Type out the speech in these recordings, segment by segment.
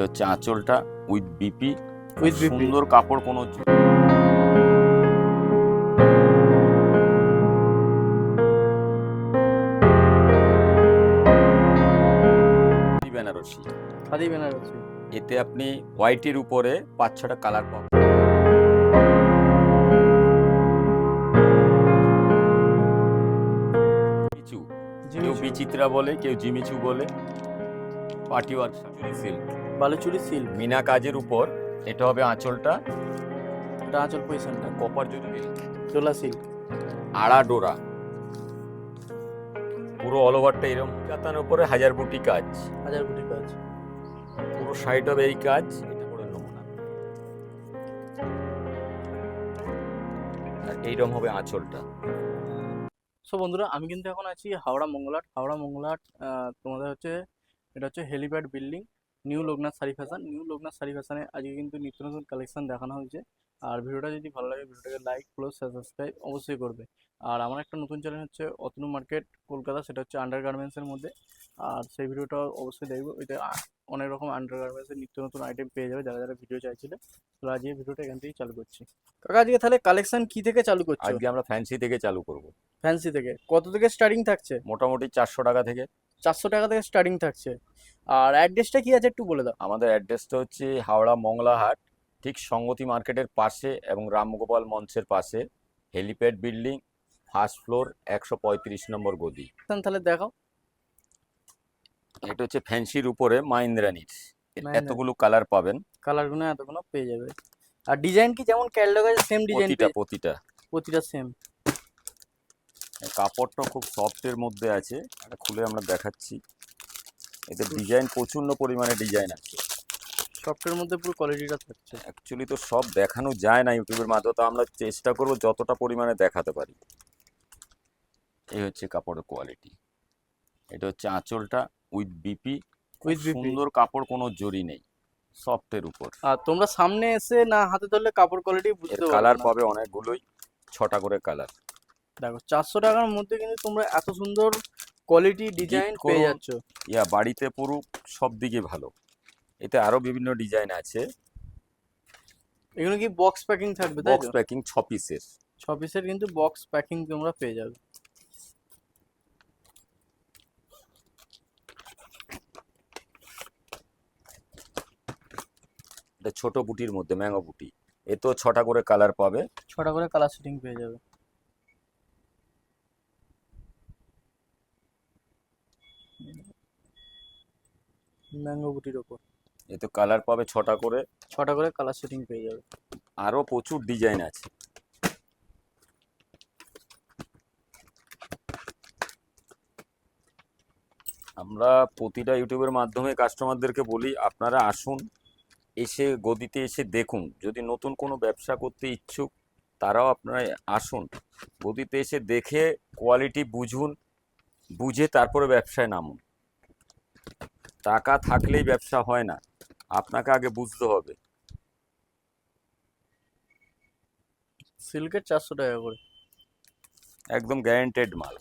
এটা হচ্ছে আঁচলটা উইথ বিপি উইথ সুন্দর কাপড় কোনো বেনারসি খাদি বেনারসি এতে আপনি হোয়াইটের উপরে পাঁচ ছটা কালার পাবেন। কেউ বিচিত্রা বলে কেউ জিমিচু বলে। Party work silk. Baluchari silk Mina কাজের উপর এটা হবে আঁচলটা। এটা আঁচল পজিশনটা কপার দিল ডোলা সিল্ক আড়া ডোরা। পুরো অল ওভারটা এরকম কাতানোর উপরে হাজার বুটি কাজ। হাজার কোটি কাজ। পুরো সাইড হবে এই কাজ এটা করে নমুনা। আর এইরকম হবে আঁচলটা। সো বন্ধুরা আমি কিন্তু এখন আছি হাওড়া মঙ্গলাট। হাওড়া মঙ্গলাট তোমাদের হচ্ছে এটা হচ্ছে helipad building new Loknath sari fashion new Loknath sari ফ্যাশনে আজকে কিন্তু নিত্য নতুন কালেকশন দেখানো হয়েছে। আর ভিডিওটা যদি ভালো লাগে ভিডিওটাকে লাইক ফলো সাবস্ক্রাইব অবশ্যই করবে। আর আমার একটা নতুন চ্যানেল হচ্ছে অতনু মার্কেট কলকাতা সেটা হচ্ছে আন্ডার গার্মেন্টসের মধ্যে। আর সেই ভিডিওটা অবশ্যই দেখব। আ- অনেক রকম আন্ডার গার্মেন্টসের নিত্য নতুন আইটেম পেয়ে যাবে যারা যারা ভিডিও চাইছিলে। তো আজকে ভিডিওটা এখান থেকেই চালু করছি। কাকা আজকে তাহলে কালেকশন কি থেকে চালু করছি? আজকে আমরা ফ্যান্সি থেকে চালু করব। ফ্যান্সি থেকে। কত থেকে স্টার্টিং থাকছে? মোটামুটি চারশো টাকা থেকে। চারশো টাকা থেকে স্টার্টিং থাকছে। আর অ্যাড্রেসটা কি আছে একটু বলে দাও। আমাদের অ্যাড্রেসটা হচ্ছে হাওড়া মংলাহাট ঠিক সঙ্গতি মার্কেটের পাশে এবং রামগোপাল মঞ্চের পাশে। হেলিপ্যাড বিল্ডিং ফার্স্ট ফ্লোর একশো পঁয়ত্রিশ নম্বর গদি তাহলে দেখাও। এটা হচ্ছে ফ্যান্সির উপরে মাইন্দ্রানির। এতগুলো কালার পাবেন। কালারগুলো এতগুলো পেয়ে যাবে। আর ডিজাইন কি যেমন ক্যাটালগ সেম ডিজাইন প্রতিটা প্রতিটা। প্রতিটা সেম কাপড়টা খুব সফটের মধ্যে আছে। খুলে আমরা দেখাচ্ছি। এতে ডিজাইন প্রচণ্ড পরিমাণে ডিজাইন আছে। সফটের মধ্যে পুরো কোয়ালিটিটা থাকছে। অ্যাকচুয়ালি তো সব দেখানো যায় না ইউটিউবের মাধ্যমে তো আমরা চেষ্টা করব যতটা পরিমাণে দেখাতে পারি। এই হচ্ছে কাপড়ের কোয়ালিটি এটা হচ্ছে আঁচলটা উইথ বিপি উইথ সুন্দর কাপড় কোনো জরি নেই সফটের উপর। আর তোমরা সামনে এসে না হাতে ধরলে কাপড় কোয়ালিটি বুঝতে কালার পারবে না। পাবে অনেকগুলোই ছটা করে কালার দেখো চারশো টাকার মধ্যে কিন্তু তোমরা এত সুন্দর কোয়ালিটি ডিজাইন পেয়ে। যাচ্ছ। ইয়া বাড়িতে পুরো সব দিকে ভালো। এতে আরও বিভিন্ন ডিজাইন আছে। এগুলো কি বক্স প্যাকিং থাকবে তাই বক্স প্যাকিং ছ পিসের ছ পিসের কিন্তু বক্স প্যাকিং তোমরা পেয়ে যাবে। এটা ছোট বুটির মধ্যে ম্যাঙ্গো বুটি। এতেও ছটা করে কালার পাবে। ছটা করে কালার সেটিং পেয়ে যাবে। ম্যাঙ্গো বুটির ওপর। এতে কালার পাবে ছটা করে। ছটা করে কালার সেটিং পেয়ে যাবে। আরও প্রচুর ডিজাইন আছে। আমরা প্রতিটা ইউটিউবের মাধ্যমে কাস্টমারদেরকে বলি আপনারা আসুন এসে গদিতে এসে দেখুন। যদি নতুন কোনো ব্যবসা করতে ইচ্ছুক তারাও আপনারা আসুন। গদিতে এসে দেখে কোয়ালিটি বুঝুন বুঝে তারপরে ব্যবসায় নামুন। টাকা থাকলেই ব্যবসা হয় না। আপনাকে আগে বুঝতে হবে। সিল্কের চারশো টাকা করে। একদম গ্যারেন্টেড মাল।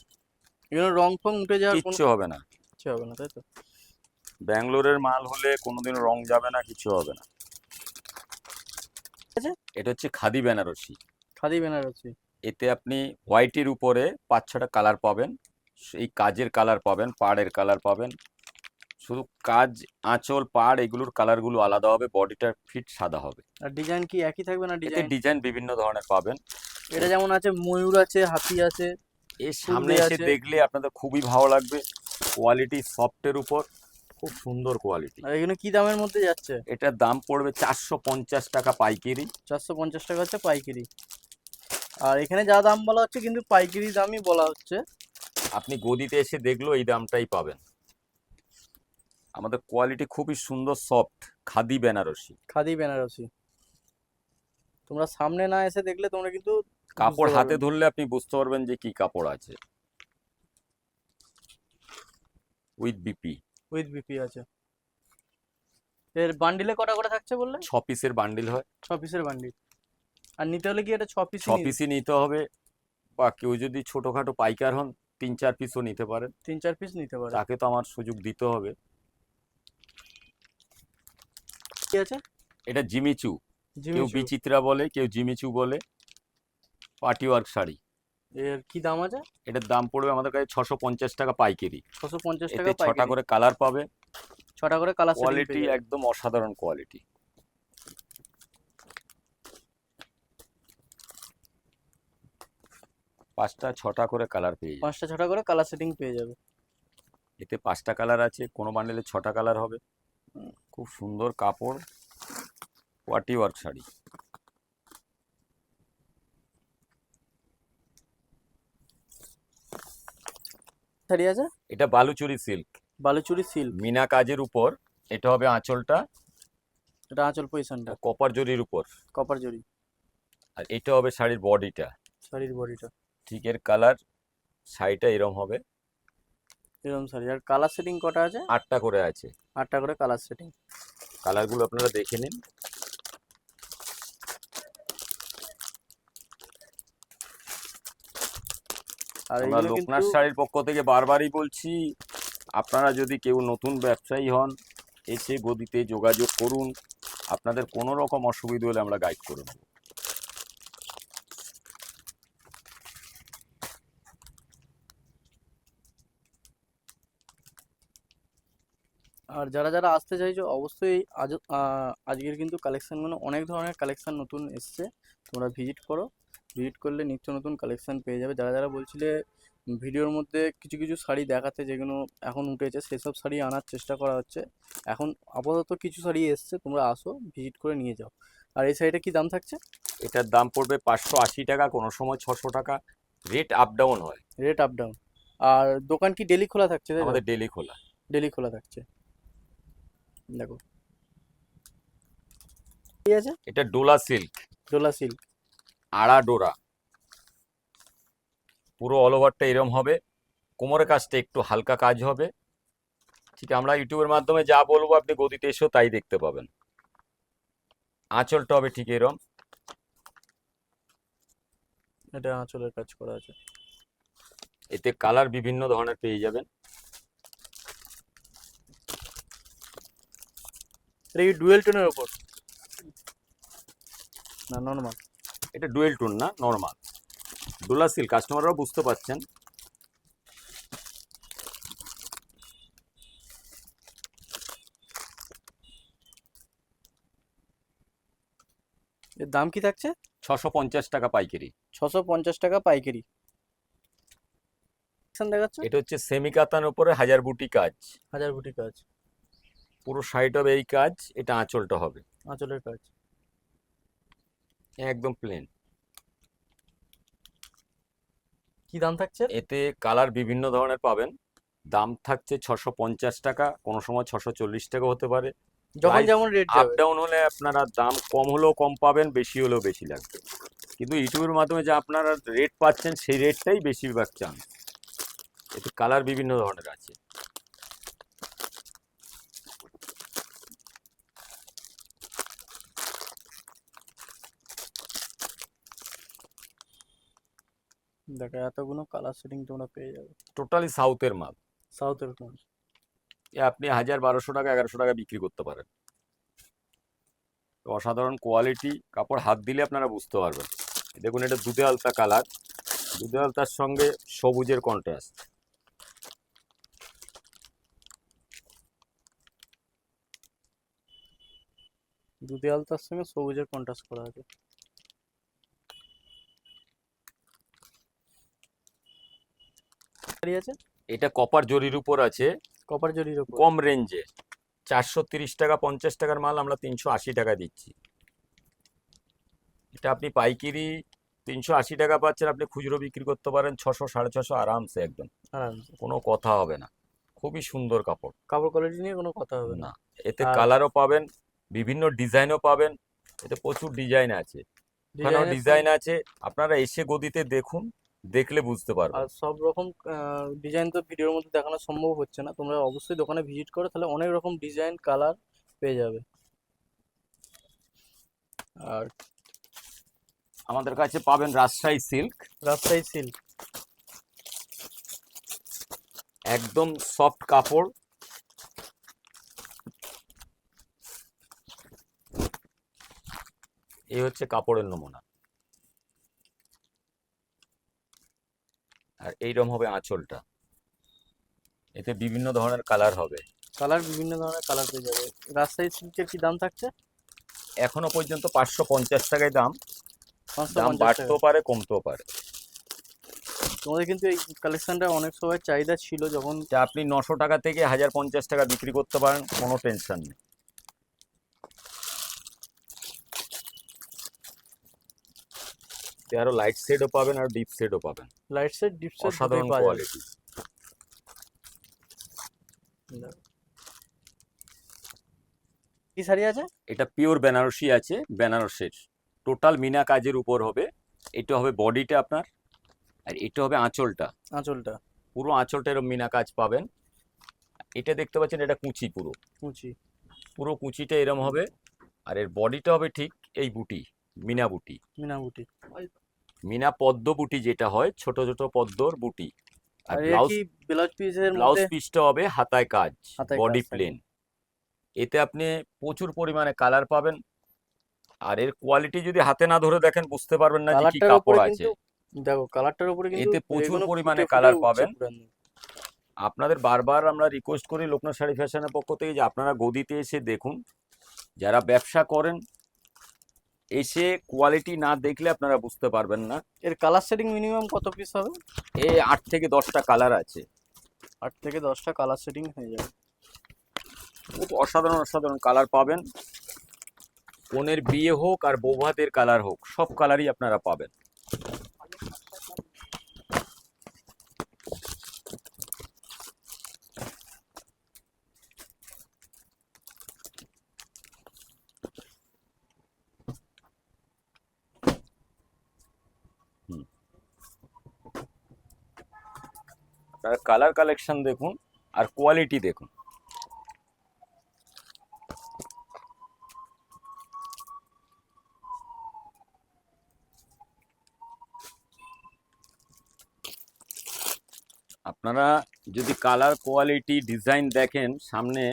এগুলো রং ফং উঠে যাওয়ার কিচ্ছু হবে না। ইচ্ছে হবে না তাই তো? ব্যাঙ্গালোরের মাল হলে কোনোদিন রং যাবে না কিছু হবে না। আছে? এটা হচ্ছে খাদি বেনারসি। খাদি বেনারসি। এতে আপনি হোয়াইটের উপরে পাঁচ ছটা কালার পাবেন। এই কাজের কালার পাবেন পাড়ের কালার পাবেন। শুধু কাজ আঁচল পাড় এগুলোর কালারগুলো আলাদা হবে বডিটার ফিট সাদা হবে। আর ডিজাইন কি একই থাকবে না ডিজাইন ডিজাইন বিভিন্ন ধরনের পাবেন। এটা যেমন আছে ময়ূর আছে হাতি আছে এর সামনে এসে আছে। দেখলে আপনাদের খুবই ভালো লাগবে। কোয়ালিটি সফটের উপর খুব সুন্দর কোয়ালিটি আর এগুলো কি দামের মধ্যে যাচ্ছে? এটার দাম পড়বে চারশো পঞ্চাশ টাকা পাইকারি। চারশো পঞ্চাশ টাকা হচ্ছে পাইকারি। আর এখানে যা দাম বলা হচ্ছে কিন্তু পাইকারি দামই বলা হচ্ছে। আপনি গদিতে এসে দেখলেও এই দামটাই পাবেন। আমাদের কোয়ালিটি খুবই সুন্দর সফট খাদি বেনারসি। খাদি বেনারসি। তোমরা সামনে না এসে দেখলে তোমরা কিন্তু কাপড় হাতে ধরলে আপনি বুঝতে পারবেন যে কি কাপড় আছে। উইথ বিপি উইথ বিপি আছে। এর বান্ডিলে কটা করে থাকছে বললে? ছ পিসের বান্ডিল হয়। ছ পিসের বান্ডিল আর নিতে হলে কি এটা ছ পিস ছ পিসই নিতে হবে। বা কেউ যদি ছোটখাটো পাইকার হন তিন চার পিসও নিতে পারেন। তিন চার পিস নিতে পারে। তাকে তো আমার সুযোগ দিতে হবে। কি আছে? এটা জিমিচু কেউ বিচিত্রা বলে কেউ জিমিচু বলে। Party work sari. এর কি দাম আছে? এটার দাম পড়বে আমাদের কাছে ছশো পঞ্চাশ টাকা পাইকারি। ছশো পঞ্চাশ টাকা ছটা করে কালার পাবে। ছটা করে কালার কোয়ালিটি একদম অসাধারণ কোয়ালিটি। পাঁচটা ছটা করে কালার পেয়ে যাবে। পাঁচটা ছটা করে কালার সেটিং পেয়ে যাবে। এতে পাঁচটা কালার আছে কোনো বান্ডেলে ছটা কালার হবে। খুব সুন্দর কাপড় পার্টি ওয়ার্ক শাড়ি। শাড়ি আছে? এটা বালুচুরি সিল্ক। বালুচুরি সিল্ক। মিনা কাজের উপর এটা হবে আঁচলটা। এটা আঁচল পজিশনটা কপার জরির উপর। কপার জরি। আর এটা হবে শাড়ির বডিটা। শাড়ির বডিটা। ঠিক এর কালার শাড়িটা এরম হবে। এরকম শাড়ি আর কালার সেটিং কটা আছে? আটটা করে আছে। আটটা করে কালার সেটিং কালারগুলো আপনারা দেখে নিন। আর আমরা লোকনাথ শাড়ির পক্ষ থেকে বারবারই বলছি আপনারা যদি কেউ নতুন ব্যবসায়ী হন এসে গদিতে যোগাযোগ করুন। আপনাদের কোনো রকম অসুবিধা হলে আমরা গাইড করে দেবো। আর যারা যারা আসতে চাইছো অবশ্যই আজ আজকের কিন্তু কালেকশানগুলো অনেক ধরনের কালেকশান নতুন এসছে। তোমরা ভিজিট করো। ভিজিট করলে নিত্য নতুন কালেকশান পেয়ে যাবে। যারা যারা বলছিলে ভিডিওর মধ্যে কিছু কিছু শাড়ি দেখাতে যেগুলো এখন উঠেছে সেসব শাড়ি আনার চেষ্টা করা হচ্ছে। এখন আপাতত কিছু শাড়ি এসছে তোমরা আসো ভিজিট করে নিয়ে যাও। আর এই শাড়িটা কি দাম থাকছে? এটার দাম পড়বে পাঁচশো আশি টাকা কোনো সময় ছশো টাকা। রেট আপ ডাউন হয়। রেট আপ ডাউন আর দোকান কি ডেলি খোলা থাকছে আমাদের ডেলি খোলা। ডেলি খোলা থাকছে। দেখো। ঠিক আছে? এটা ডোলা সিল্ক। ডোলা সিল্ক। আড়া ডোরা। পুরো অল ওভারটা এরম হবে। কোমরের কাজটা একটু হালকা কাজ হবে। ঠিক আমরা ইউটিউবের মাধ্যমে যা বলব আপনি গদিতে এসেও তাই দেখতে পাবেন। আঁচলটা হবে ঠিক এরম। এটা আঁচলের কাজ করা আছে। এতে কালার বিভিন্ন ধরনের পেয়ে যাবেন। এটা কি ডুয়েল টোনের ওপর না নর্মাল এটা ডুয়েল টোন না নর্মাল ডোলা সিল্ক কাস্টমাররাও বুঝতে পারছেন। এর দাম কি থাকছে? ছশো পঞ্চাশ টাকা পাইকারি। ছশো পঞ্চাশ টাকা পাইকারি। দেখাচ্ছে? এটা হচ্ছে সেমি কাতান উপরে হাজার বুটি কাজ। হাজার বুটি কাজ। পুরো সাইড হবে এই কাজ এটা আঁচলটা হবে। আঁচলের কাজ। একদম প্লেন কি দাম থাকছে? এতে কালার বিভিন্ন ধরনের পাবেন। দাম থাকছে ছশো পঞ্চাশ টাকা কোনো সময় ছশো চল্লিশ টাকা হতে পারে। যখন যেমন রেট আপ ডাউন হলে আপনারা দাম কম হলেও কম পাবেন বেশি হলেও বেশি লাগবে। কিন্তু ইউটিউবের মাধ্যমে যে আপনারা রেট পাচ্ছেন সেই রেটটাই বেশিরভাগ চান। এতে কালার বিভিন্ন ধরনের আছে। দেখো এতগুলো কালার সেটিং তোমরা পেয়ে যাবে। টোটালি সাউথের মাল। সাউথের এ আপনি হাজার বারোশো টাকা এগারোশো টাকা বিক্রি করতে পারেন। অসাধারণ কোয়ালিটি কাপড় হাত দিলে আপনারা বুঝতে পারবেন। দেখুন এটা দুধে আলতা কালার দুধে আলতার সঙ্গে সবুজের কন্ট্রাস্ট দুধে আলতার সঙ্গে সবুজের কন্ট্রাস্ট করা আছে। আছে? এটা কপার জরির উপর আছে। কপার জরির ওপর কম রেঞ্জে চারশো তিরিশ টাকা পঞ্চাশ টাকার মাল আমরা তিনশো আশি টাকা দিচ্ছি। এটা আপনি পাইকারি তিনশো আশি টাকা পাচ্ছেন আপনি খুচরো বিক্রি করতে পারেন ছশো সাড়ে ছশো আরামসে একদম। আরামসে। কোনো কথা হবে না। খুবই সুন্দর কাপড়। কাপড় কোয়ালিটি নিয়ে কোনো কথা হবে না। এতে কালারও পাবেন বিভিন্ন ডিজাইনও পাবেন। এতে প্রচুর ডিজাইন আছে। এখানেও ডিজাইন আছে। আপনারা এসে গদিতে দেখুন দেখলে বুঝতে পারবেন আর সব রকম ডিজাইন তো ভিডিওর মধ্যে দেখানো সম্ভব হচ্ছে না। তোমরা অবশ্যই দোকানে ভিজিট করো তাহলে অনেক রকম ডিজাইন কালার পেয়ে যাবে। আর আমাদের কাছে পাবেন রাজশাহী সিল্ক রাজশাহী সিল্ক একদম সফট কাপড়। এই হচ্ছে কাপড়ের নমুনা। এইরকম হবে আঁচলটা। এতে বিভিন্ন ধরনের কালার হবে। কালার বিভিন্ন ধরনের কালার পেয়ে যাবে। রাজশাহী সিল্কের কি দাম থাকছে? এখনও পর্যন্ত পাঁচশো পঞ্চাশ টাকায় দাম। দাম বাড়তেও পারে কমতেও পারে। তোমাদের কিন্তু এই কালেকশনটা অনেক সময় চাহিদা ছিল যখন আপনি নশো টাকা থেকে হাজার পঞ্চাশ টাকা বিক্রি করতে পারেন কোনো টেনশন নেই। এতে আরও লাইট শেডও পাবেন আর ডিপ শেডও পাবেন। লাইট সেট ডিপ সেট অসাধারণ কোয়ালিটি কি শাড়ি আছে? এটা পিওর বেনারসি আছে বেনারসের। টোটাল মিনা কাজের উপর হবে। এটা হবে বডিটা আপনার আর এটা হবে আঁচলটা। আঁচলটা। পুরো আঁচলটা এরকম মিনা কাজ পাবেন। এটা দেখতে পাচ্ছেন এটা কুচি পুরো। কুচি। পুরো কুচিটা এরম হবে আর এর বডিটা হবে ঠিক এই বুটি। মিনা বুটি মিনাবুটি। মিনা পদ্ম বুটি যেটা হয় ছোট ছোট পদ্মর বুটি। আর ব্লাউজ ব্লাউজ পিসের ব্লাউজ পিসটা হবে হাতায় কাজ বডি প্লেন। এতে আপনি প্রচুর পরিমাণে কালার পাবেন। আর এর কোয়ালিটি যদি হাতে না ধরে দেখেন বুঝতে পারবেন না যে কি কাপড় আছে। দেখো কালারটার উপরে কিন্তু এতে প্রচুর পরিমাণে উঠছে পাবেন। আপনাদের বারবার আমরা রিকোয়েস্ট করি লোকনাথ শাড়ি ফ্যাশনের পক্ষ থেকে যে আপনারা গদিতে এসে দেখুন যারা ব্যবসা করেন এসে কোয়ালিটি না দেখলে আপনারা বুঝতে পারবেন না। এর কালার সেটিং মিনিমাম কত পিস হবে? এই আট থেকে দশটা কালার আছে। আট থেকে দশটা কালার শেডিং হয়ে যাবে। খুব অসাধারণ অসাধারণ কালার পাবেন। বোনের বিয়ে হোক আর বৌভাতের কালার হোক সব কালারই আপনারা পাবেন। আপনারা কালার কালেকশন দেখুন আর কোয়ালিটি দেখুন। আপনারা যদি কালার কোয়ালিটি ডিজাইন দেখেন সামনে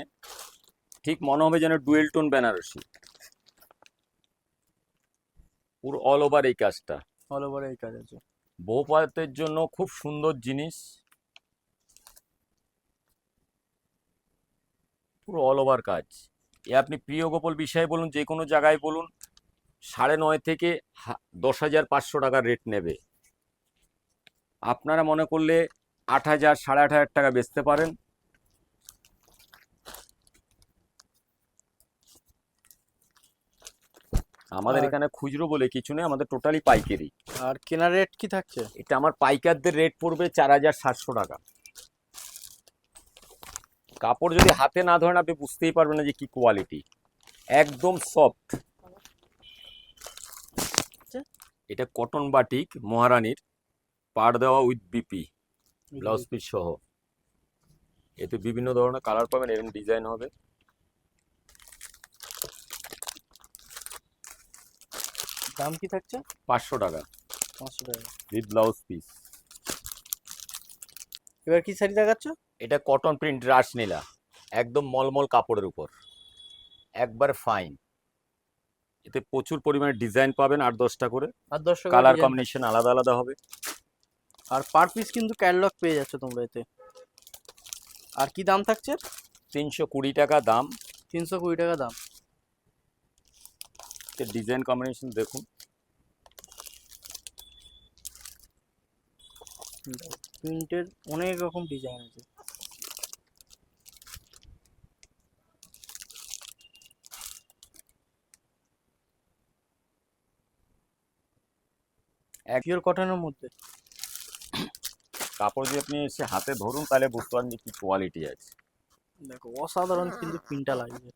ঠিক মনে হবে যেন ডুয়েল টোন বেনারসি। পুরো অল ওভার এই কাজটা। অল ওভার এই কাজ আছে। বৌপাতের জন্য খুব সুন্দর জিনিস। পুরো অল ওভার কাজ। এ আপনি প্রিয় গোপাল বিষয়ে বলুন যে কোনো জায়গায় বলুন সাড়ে নয় থেকে দশ হাজার পাঁচশো টাকার রেট নেবে। আপনারা মনে করলে আট হাজার সাড়ে আট হাজার টাকা বেচতে পারেন। আমাদের এখানে খুচরো বলে কিছু নেই আমাদের টোটালি পাইকারি। আর কেনার রেট কি থাকছে? এটা আমার পাইকারদের রেট পড়বে চার হাজার সাতশো টাকা। কাপড় যদি হাতে না ধরেন আপনি বুঝতেই পারবেন না যে কি কোয়ালিটি একদম সফট। এটা কটন বাটিক মহারানীর। পাড় দেওয়া উইথ বিপি ব্লাউজ পিস সহ। এতে বিভিন্ন ধরনের কালার পাবেন এরকম ডিজাইন হবে। দাম কি থাকছে? পাঁচশো টাকা। পাঁচশো টাকা। উইথ ব্লাউজ পিস এবার কি শাড়ি দেখাচ্ছ? এটা কটন প্রিন্ট রাসনীলা একদম মলমল কাপড়ের উপর। একবার ফাইন এতে প্রচুর পরিমাণে ডিজাইন পাবেন আট দশটা করে। আর দশ টাকা কালার কম্বিনেশন আলাদা আলাদা হবে। আর পার পিস কিন্তু ক্যাটলগ পেয়ে যাচ্ছে তোমরা এতে। আর কি দাম থাকছে? তিনশো কুড়ি টাকা দাম। তিনশো কুড়ি টাকা দাম। ডিজাইন কম্বিনেশন দেখুন। প্রিন্টের অনেক রকম ডিজাইন আছে। এক- পিওর কটনের মধ্যে। কাপড় যদি আপনি এসে হাতে ধরুন তাহলে বুঝতে পারেন যে কি কোয়ালিটি আছে। দেখো অসাধারণ কিন্তু প্রিন্টটা লাগবে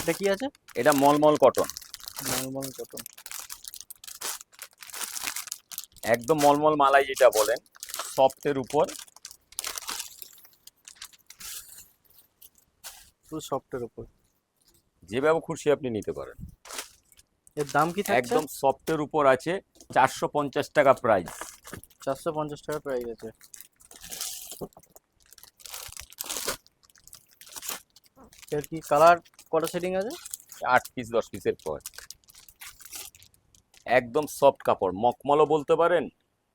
এটা কি আছে? এটা মলমল কটন মলমল কটন একদম মলমল মালাই যেটা বলেন সফটের উপর ফুল সফটের উপর। যেভাবে খুশি আপনি নিতে পারেন। এর দাম কি থাকছে? একদম সফটের উপর আছে চারশো পঞ্চাশ টাকা প্রাইস চারশো পঞ্চাশ টাকা প্রাইস আছে। এর কি কালার কটা সেটিং আছে? আট পিস দশ পিসের পর। একদম সফট কাপড় মকমলও বলতে পারেন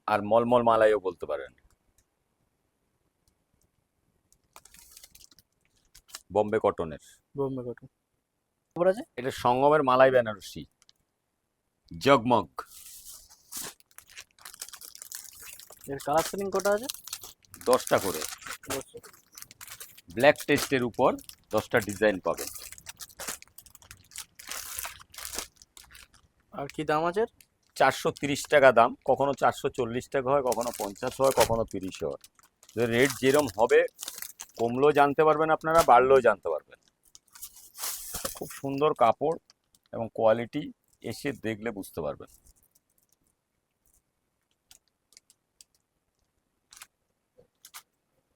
আর মলমল মালাইও বলতে পারেন। বম্বে কটনের। বোম্বে কটন। কাপড় আছে? এটা সঙ্গমের মালাই বেনারসি। জগমগ। এর কালার সেটিং কটা আছে? দশটা করে। ব্ল্যাক টেস্টের উপর দশটা ডিজাইন পাবেন। আর কি দাম আছে চারশো তিরিশ টাকা দাম। কখনো চারশো চল্লিশ টাকা হয় কখনো পঞ্চাশ হয় কখনো তিরিশ হয়। রেট যেরম হবে কমলেও জানতে পারবেন আপনারা বাড়লেও জানতে পারবেন। খুব সুন্দর কাপড় এবং কোয়ালিটি এসে দেখলে বুঝতে পারবেন।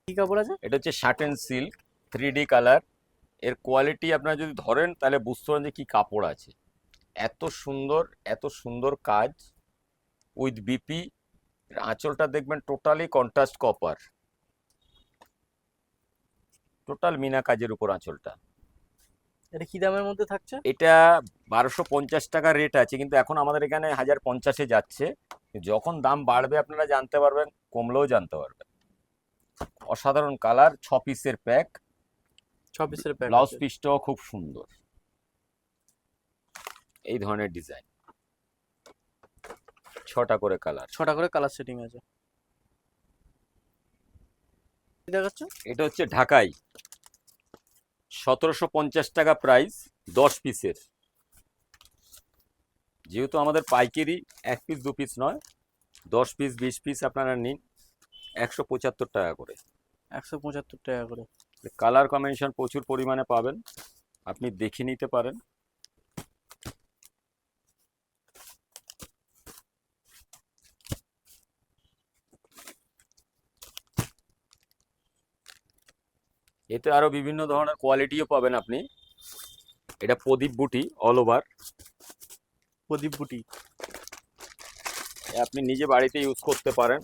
কি কাপড় আছে? এটা হচ্ছে শার্টেন সিল্ক থ্রি ডি কালারের কোয়ালিটি আপনারা যদি ধরেন তাহলে বুঝতে পারেন যে কি কাপড় আছে। এত সুন্দর এত সুন্দর কাজ উইথ বিপি আঁচলটা দেখবেন টোটালি কন্ট্রাস্ট কপার টোটাল মিনা কাজের উপর আঁচলটা। এটা কি দামের মধ্যে থাকছে? এটা বারোশো পঞ্চাশ টাকা রেট আছে কিন্তু এখন আমাদের এখানে হাজার পঞ্চাশে যাচ্ছে। যখন দাম বাড়বে আপনারা জানতে পারবেন কমলেও জানতে পারবেন। অসাধারণ কালার ছ পিসের প্যাক। ছ পিসের প্যাক ব্লাউজ পিসটাও খুব সুন্দর। এই ধরনের ডিজাইন। ছটা করে কালার। ছটা করে কালার সেটিং আছে। দেখাচ্ছ এটা হচ্ছে ঢাকাই। সতেরোশো পঞ্চাশ টাকা প্রাইস দশ পিসের যেহেতু আমাদের পাইকারি এক পিস দু পিস নয় দশ পিস বিশ পিস আপনারা নিন একশো পঁচাত্তর টাকা করে। একশো পঁচাত্তর টাকা করে। কালার কম্বিনেশন প্রচুর পরিমাণে পাবেন। আপনি দেখে নিতে পারেন। এতে আরও বিভিন্ন ধরনের কোয়ালিটিও পাবেন আপনি। এটা প্রদীপ বুটি অল ওভার প্রদীপ বুটি। আপনি নিজে বাড়িতে ইউজ করতে পারেন।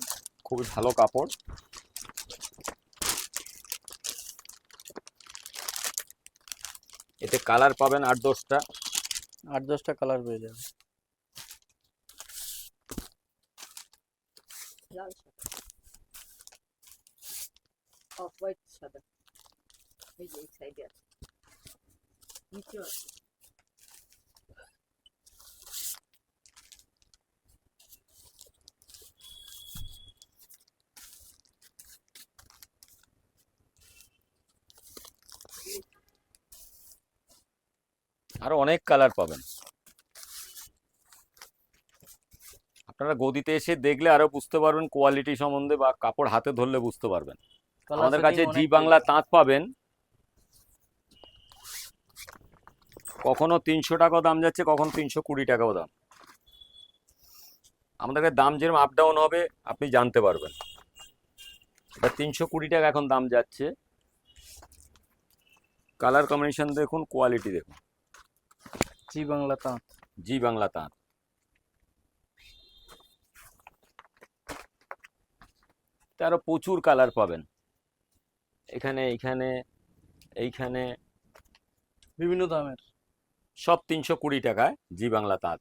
খুবই ভালো কাপড়। এতে কালার পাবেন আট দশটা। আট দশটা কালার পেয়ে যাবে অফ হোয়াইট সাদা। এই যে এই সাইডে আছে নিচেও আছে আরও অনেক কালার পাবেন। আপনারা গদিতে এসে দেখলে আরও বুঝতে পারবেন কোয়ালিটি সম্বন্ধে বা কাপড় হাতে ধরলে বুঝতে পারবেন। আমাদের কাছে জি বাংলা তাঁত পাবেন। কখনো তিনশো টাকা দাম যাচ্ছে কখনো তিনশো কুড়ি টাকাও দাম। আমাদের দাম যেরকম আপ ডাউন হবে আপনি জানতে পারবেন। এটা তিনশো কুড়ি টাকা এখন দাম যাচ্ছে। কালার কম্বিনেশন দেখুন কোয়ালিটি দেখুন। জি বাংলা তাঁত। জি বাংলা তাঁত। আরও প্রচুর কালার পাবেন। এখানে এইখানে এইখানে। বিভিন্ন দামের। সব তিনশো কুড়ি টাকায় জি বাংলা তাঁত।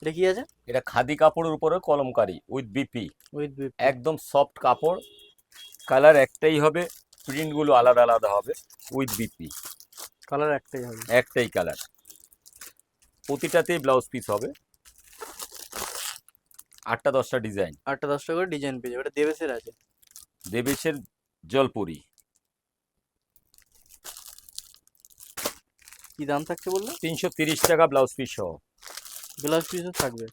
এটা কি আছে? এটা খাদি কাপড়ের উপরে Kalamkari with BP with BP একদম সফট কাপড়। কালার একটাই হবে প্রিন্টগুলো আলাদা আলাদা হবে উইথ বিপি কালার একটাই হবে। একটাই কালার প্রতিটাতেই ব্লাউজ পিস হবে। আটটা দশটা ডিজাইন আটটা দশটা করে ডিজাইন পেয়ে যাবে। এটা দেবেশের আছে। দেবেশের জলপুরি। কি দাম থাকছে বলল? তিনশো তিরিশ টাকা ব্লাউজ পিস সহ। ব্লাউজ পিসও থাকবে।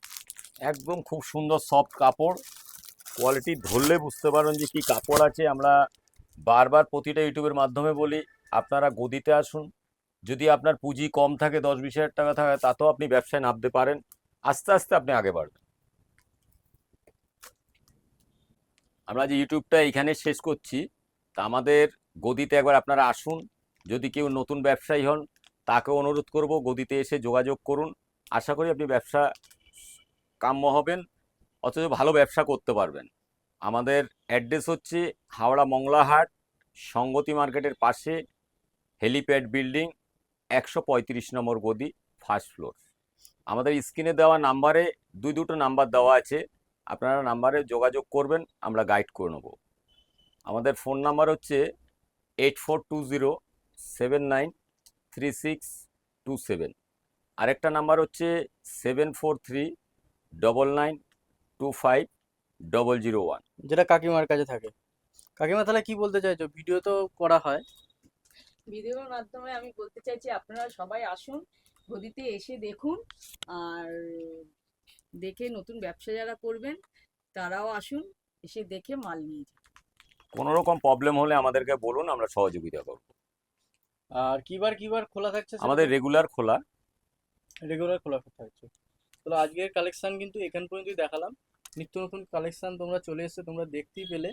একদম খুব সুন্দর সফট কাপড়। কোয়ালিটি ধরলে বুঝতে পারবেন যে কি কাপড় আছে। আমরা বারবার প্রতিটা ইউটিউবের মাধ্যমে বলি আপনারা গদিতে আসুন। যদি আপনার পুঁজি কম থাকে দশ বিশ হাজার টাকা থাকে তাতেও আপনি ব্যবসায় নামতে পারেন। আস্তে আস্তে আপনি আগে বাড়বেন। আমরা যে ইউটিউবটা এখানে শেষ করছি তা আমাদের গদিতে একবার আপনারা আসুন। যদি কেউ নতুন ব্যবসায়ী হন তাকে অনুরোধ করব গদিতে এসে যোগাযোগ করুন। আশা করি আপনি ব্যবসা কাম্য হবেন, অথচ ভালো ব্যবসা করতে পারবেন। আমাদের অ্যাড্রেস হচ্ছে হাওড়া মংলাহাট, সঙ্গতি মার্কেটের পাশে হেলিপ্যাড বিল্ডিং, একশো পঁয়ত্রিশ নম্বর গদি, ফার্স্ট ফ্লোর। আমাদের স্ক্রিনে দেওয়া নাম্বারে, দুই দুটো নাম্বার দেওয়া আছে, আপনারা নাম্বারে যোগাযোগ করবেন, আমরা গাইড করে নেব। আমাদের ফোন নাম্বার হচ্ছে eight four two zero seven nine three six two seven আরেকটা নাম্বার হচ্ছে seven four three double nine two five double zero one যেটা কাকিমার কাছে থাকে। কাকিমা তাহলে কি বলতে চাইছো? ভিডিও তো করা হয়। ভিডিওর মাধ্যমে আমি বলতে চাইছি আপনারা সবাই আসুন গদিতে এসে দেখুন আর দেখে নতুন ব্যবসা যারা করবেন তারাও আসুন এসে দেখে মাল নিয়ে যান। কোনো রকম প্রবলেম হলে আমাদেরকে বলুন আমরা সহযোগিতা করব। আর কিবার কিবার খোলা থাকছে আমাদের রেগুলার খোলা। রেগুলার খোলা থাকছে। তাহলে আজকের কালেকশন কিন্তু এখান পর্যন্তই দেখালাম। নিত্য নতুন কালেকশন তোমরা চলে এসে তোমরা দেখতেই পেলে।